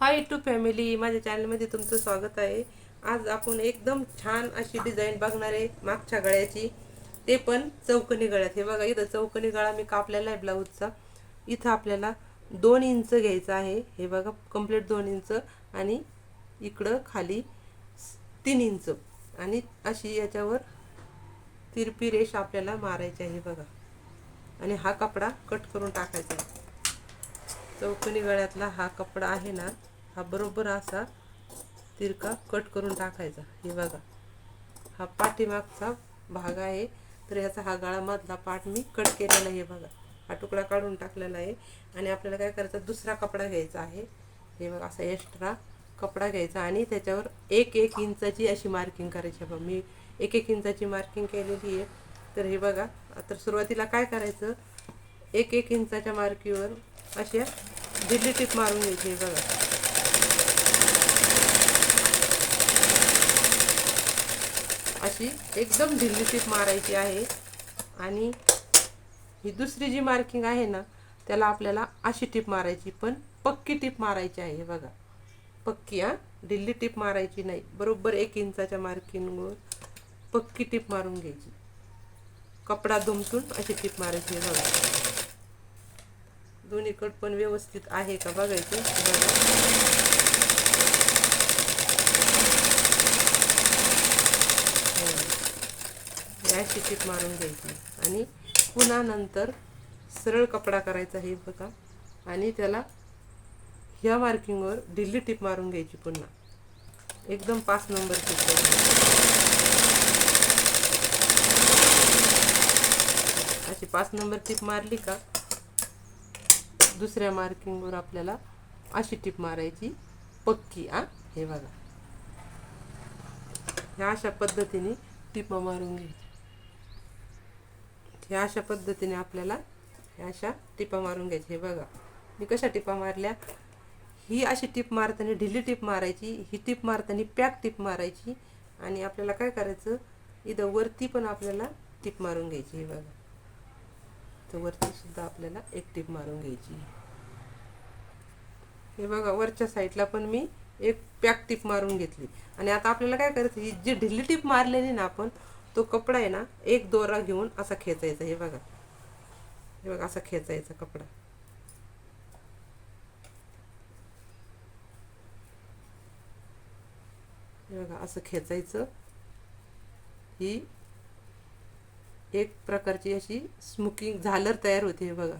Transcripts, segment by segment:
High to family माझ्या चॅनलमध्ये तुमचं स्वागत आहे. आज आपण एकदम छान अशी डिझाईन बघणार आहे मागच्या गळ्याची. ते पण चौकनी गळ्यात. हे बघा इथं चौकनी गळा मी कापलेला आहे ब्लाऊजचा इथं आपल्याला दोन इंच घ्यायचं आहे. हे बघा कंप्लीट दोन इंच आणि इकडं खाली तीन इंच. आणि अशी याच्यावर तिरपी रेष आपल्याला मारायची आहे बघा. आणि हा कपडा कट करून टाकायचा आहे. चौकणी गळ्यातला हा कपडा आहे ना हा बरोबर असा तिरका कट करून टाकायचा. हे बघा. हा पाठीमागचा भाग आहे. तर ह्याचा हा गळामधला पाठ मी कट केलेला आहे. बघा. हा तुकडा काढून टाकलेला आहे. आणि आपल्याला काय करायचं? दुसरा कपडा घ्यायचा आहे. हे बघा असा एक्स्ट्रा कपडा घ्यायचा. आणि त्याच्यावर एक एक इंचाची अशी मार्किंग करायची. बघा मी एक एक इंचाची मार्किंग केलेली आहे. तर हे बघा तर सुरुवातीला काय करायचं? एक एक इंचाच्या मार्कीवर अशा दिल्ली टिप मारून घ्यायची बघा. अशी एकदम ढिल्ली टिप मारायची आहे. आणि ही दुसरी जी मार्किंग आहे ना त्याला आपल्याला अशी टिप मारायची पण पक्की टिप मारायची आहे बघा. पक्की हां? ढिल्ली टिप मारायची नाही. बरोबर एक इंचाच्या मार्किंगवर पक्की टिप मारून घ्यायची. कपडा दुमटून अशी टिप मारायची बघा. बघा पण व्यवस्थित आहे का बघायची? गॅसची अशी टिप मारून घ्यायची. आणि पुन्हा नंतर सरळ कपडा करायचा हे बघा. आणि त्याला ह्या मार्किंगवर ढिल्ली टिप मारून घ्यायची पुन्हा. एकदम पाच नंबर टिप अशी पाच नंबर टिप मारली का? दुसऱ्या मार्किंगवर आपल्याला अशी टिप मारायची. पक्की आ हे बघा. ह्या अशा पद्धतीने टिपा मारून घ्यायची. ह्या अशा पद्धतीने आपल्याला ह्या अशा टिपा मारून घ्यायची. हे बघा. मी कशा टिपा मारल्या? ही अशी टिप मारताना ढिली टिप मारायची ही टिप मारताना पॅक टिप मारायची आणि आपल्याला काय करायचं? इथं वरती पण आपल्याला टिप मारून घ्यायची. हे बघा. तर वरती सुद्धा आपल्याला एक टीप मारून घ्यायची हे बघा वरच्या साईडला पण मी एक पॅक टिप मारून घेतली. आणि आता आपल्याला काय करायचं ही जी ढिल्ली टीप मारलेली ना आपण तो कपडा आहे ना एक दोरा घेऊन असा खेचायचा हे बघा. हे बघा असा खेचायचा कपडा. हे बघा असं खेचायचं. ही एक प्रकारची अशी स्मोकिंग झालर तयार होते हे बघा.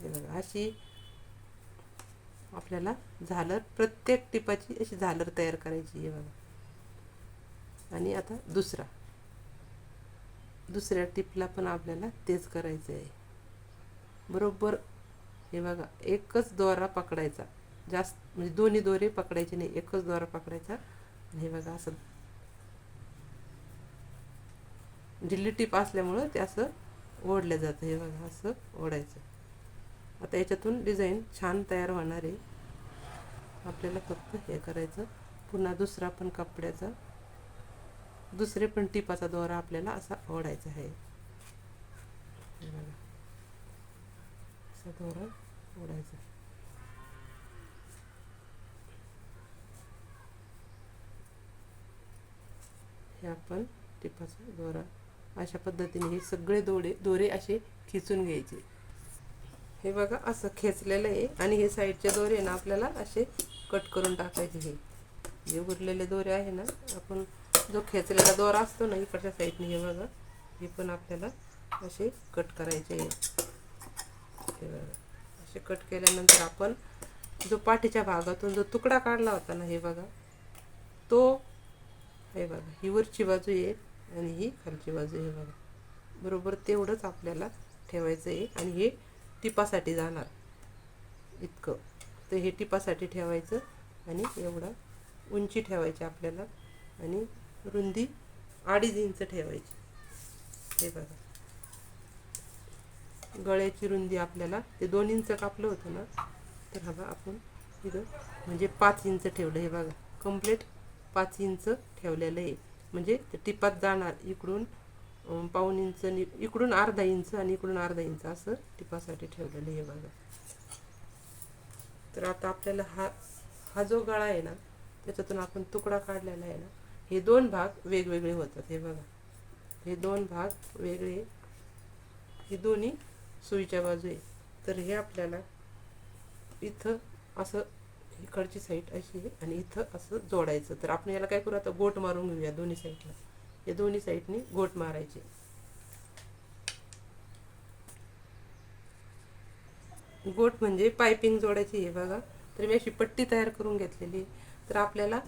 हे बघा अशी आपल्याला झालर प्रत्येक टिपाची अशी झालर तयार करायची हे बघा. आणि आता दुसरा. दुसऱ्या टिपला पण आपल्याला तेच करायचं आहे बरोबर हे बघा एकच दोरा पकडायचा. जास्त म्हणजे दोन्ही दोरे पकडायचे नाही एकच दोरा पकडायचा. आणि हे बघा असं झिल्ली टिप असल्यामुळं ते असं ओढलं जातं. हे बघा असं ओढायचं. आता याच्यातून डिझाईन छान तयार होणार आहे. आपल्याला फक्त हे करायचं. पुन्हा दुसरा पण कपड्याचा दुसरे पण टिपाचा दोरा आपल्याला असा ओढायचा आहे. बघा असा दोरा ओढायचा. हे आपण टिपाचा दोरा अशा पद्धतीने हे सगळे दोरे दोरे असे खिचून घ्यायचे. हे बघा असं खेचलेलं आहे आणि हे साईडचे दोरे ना आपल्याला असे कट करून टाकायचे हे. जे उरलेले दोरे आहे ना आपण जो खेचलेला दोरा असतो ना इकडच्या साईडने हे बघा हे पण आपल्याला असे कट करायचे आहे. हे बघा असे कट केल्यानंतर आपण जो पाठीच्या भागातून जो तुकडा काढला होता ना हे बघा तो हे बघा ही वरची बाजू आहे. आणि ही खालची बाजू हे बघा. बरोबर तेवढंच आपल्याला ठेवायचं आहे आणि हे टिपासाठी जाणार. इतकं. तर हे टिपासाठी ठेवायचं आणि एवढा उंची ठेवायची आपल्याला आणि रुंदी अडीच इंच ठेवायची. हे बघा. गळ्याची रुंदी आपल्याला ते दोन इंच कापलं होतं ना तर हा बघा आपण इथं म्हणजे पाच इंच ठेवलं. हे बघा. कंप्लीट पाच इंच ठेवलेलं आहे. म्हणजे ते टिपात जाणार इकडून पाऊन इंच इकडून अर्धा इंच आणि इकडून अर्धा इंच असं टिपासाठी ठेवलेलं आहे बघा. तर आता आपल्याला हा हा जो गळा आहे ना त्याच्यातून आपण तुकडा काढलेला आहे ना हे दोन भाग वेगवेगळे होतात हे बघा. हे दोन भाग वेगळे हे दोन्ही सुईच्या बाजू आहे तर हे आपल्याला इथं असं इकडची साईड अशी आहे आणि इथं असं जोडायचं. तर आपण याला काय करू आता गोट मारून घेऊया दोन्ही साईडला या दोन्ही साईडनी गोट मारायचे. गोट म्हणजे पायपिंग जोडायची आहे बघा. तर मी अशी पट्टी तयार करून घेतलेली तर आपल्याला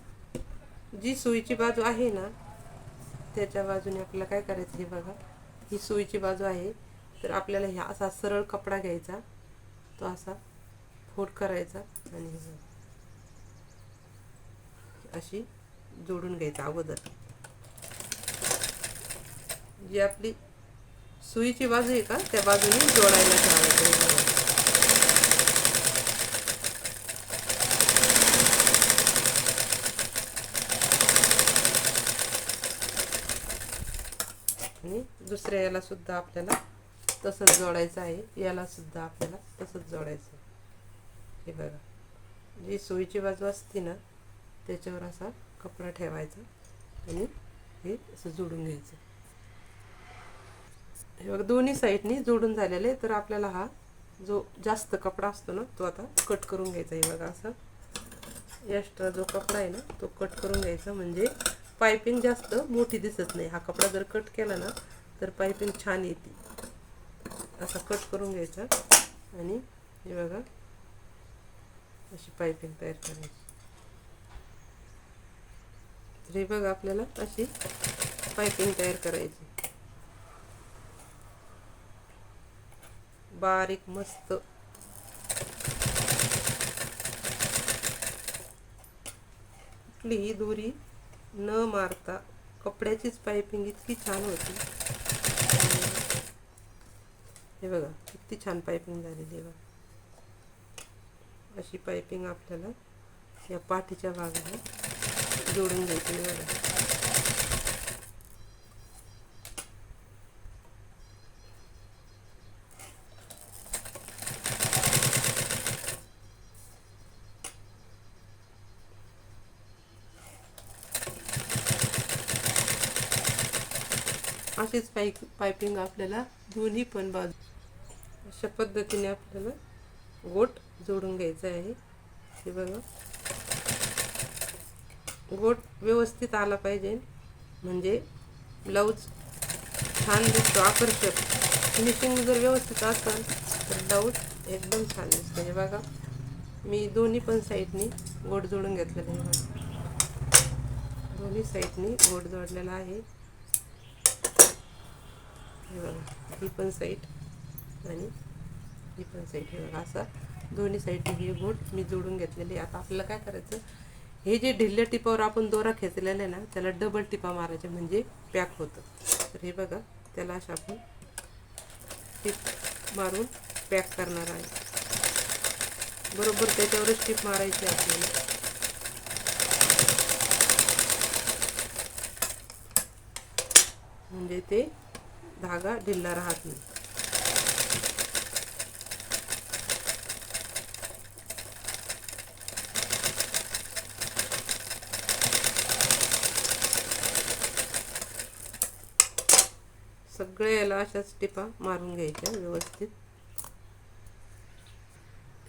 जी सुईची बाजू आहे ना त्याच्या बाजूने आपल्याला काय करायचं हे बघा. ही सुईची बाजू आहे. तर आपल्याला ह्या असा सरळ कपडा घ्यायचा. तो असा फोड करायचा आणि हे बघा. अशी जोडून घ्यायचं अगोदर. जी आपली सुईची बाजू आहे का त्या बाजूने जोडायला ठेवायचं आणि दुसऱ्या याला सुद्धा आपल्याला तसंच जोडायचं आहे. याला सुद्धा आपल्याला तसंच जोडायचं आहे. हे बघा. जी सोयीची बाजू असते ना त्याच्यावर असा कपडा ठेवायचा आणि हे असं जोडून घ्यायचं. हे बघा दोन्ही साईडनी जोडून झालेले तर आपल्याला हा जो जास्त कपडा असतो ना तो आता कट करून घ्यायचा. हे बघा असं एक्स्ट्रा जो कपडा आहे ना तो कट करून घ्यायचा. म्हणजे पायपिंग जास्त मोठी दिसत नाही. हा कपडा जर कट केला ना तर पायपिंग छान येते. असा कट करून घ्यायचा. आणि हे बघा अशी पायपिंग तयार करायची. तर हे बघा आपल्याला अशी पायपिंग तयार करायची. बारीक मस्त. कुठलीही दोरी न मारता कपड्याचीच पायपिंग इतकी छान होती. हे बघा किती छान पायपिंग झालेली आहे बघा. अशी पायपिंग आपल्याला या पाठीच्या भागाला जोडून घ्यायची आहे बघा अशीच पाईप पायपिंग आपल्याला दोन्ही पण बाजू अशा पद्धतीने आपल्याला गोट जोडून घ्यायचं आहे. हे बघा. गोट व्यवस्थित आला पाहिजे. म्हणजे ब्लाऊज छान दिसतो आकर्षक. फिनिशिंग जर व्यवस्थित असेल तर ब्लाऊज एकदम छान दिसतो. हे बघा मी दोन्ही पण साईडनी गोट जोडून घेतलेलं आहे बघा. दोन्ही साईडनी गोट जोडलेला आहे. हे बघा ही पण साईड आणि ही पण साईड. हे बघा असा दोन्ही साईडने हे गोट मी जोडून घेतलेले आता आपल्याला काय करायचं? हे जे ढिल्ल्या टिपावर आपण दोरा खेचलेला आहे ना त्याला डबल टिपा मारायचे म्हणजे पॅक होतं. तर हे बघा त्याला अशा आपण टिप मारून पॅक करणार आहे. बरोबर त्याच्यावरच टिप मारायची आपल्याला. म्हणजे ते धागा ढिल्ला राहत नाही. सगळे याला अशाच टिपा मारून घ्यायच्या व्यवस्थित.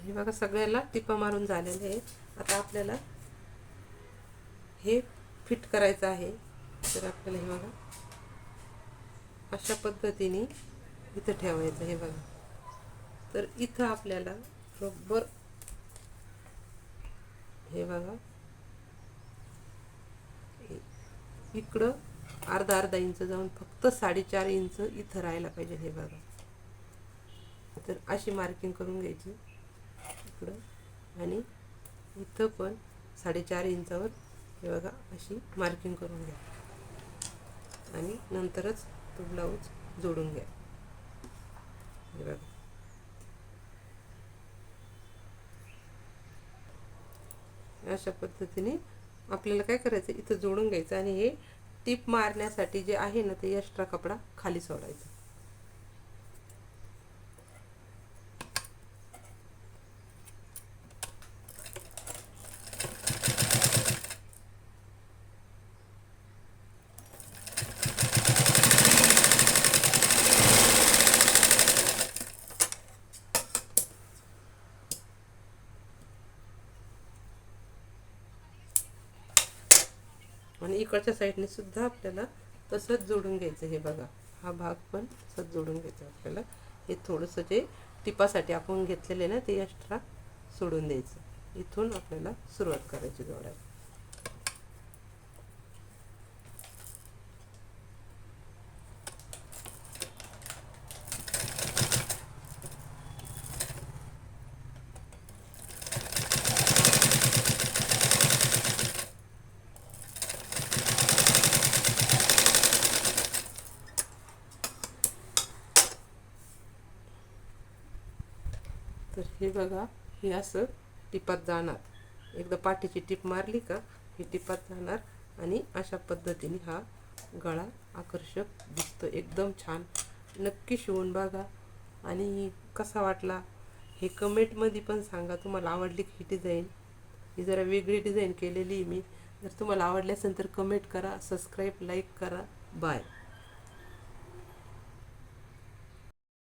हे बघा सगळ्याला टिपा मारून झालेले आहे आता आपल्याला हे फिट करायचं आहे. तर आपल्याला हे बघा अशा पद्धतीने इथं ठेवायचं हे बघा. तर इथं आपल्याला बरोबर हे बघा इकडं अर्धा अर्धा इंच जाऊन फक्त साडेचार इंच इथं राहायला पाहिजे हे बघा. तर अशी मार्किंग करून घ्यायची इकडं. आणि इथं पण साडेचार इंचावर हे बघा अशी मार्किंग करून घ्या. आणि नंतरच तो ब्लाऊज जोडून घ्या. हे बघा. अशा पद्धतीने आपल्याला काय करायचं? इथं जोडून घ्यायचं आणि हे टीप मारण्यासाठी जे आहे ना ते एक्स्ट्रा कपडा खाली सोडायचा आणि इकडच्या साईडने सुद्धा आपल्याला तसंच जोडून घ्यायचं हे बघा. हा भाग पण तसंच जोडून घ्यायचा आपल्याला. हे थोडंसं जे टिपासाठी आपण घेतलेले ना ते एक्स्ट्रा सोडून द्यायचं. इथून आपल्याला सुरुवात करायची जोडायला तर हे बघा हे असं टिपात जाणार. एकदा पाठीची टिप मारली का ही टिपात जाणार आणि अशा पद्धतीने हा गळा आकर्षक दिसतो. एकदम छान. नक्की शिवून बघा. आणि कसा वाटला हे कमेंटमध्ये पण सांगा. तुम्हाला आवडली की ही डिझाईन? ही जरा वेगळी डिझाईन केलेली आहे मी. जर तुम्हाला आवडली असेल तर कमेंट करा सबस्क्राईब लाईक करा. बाय.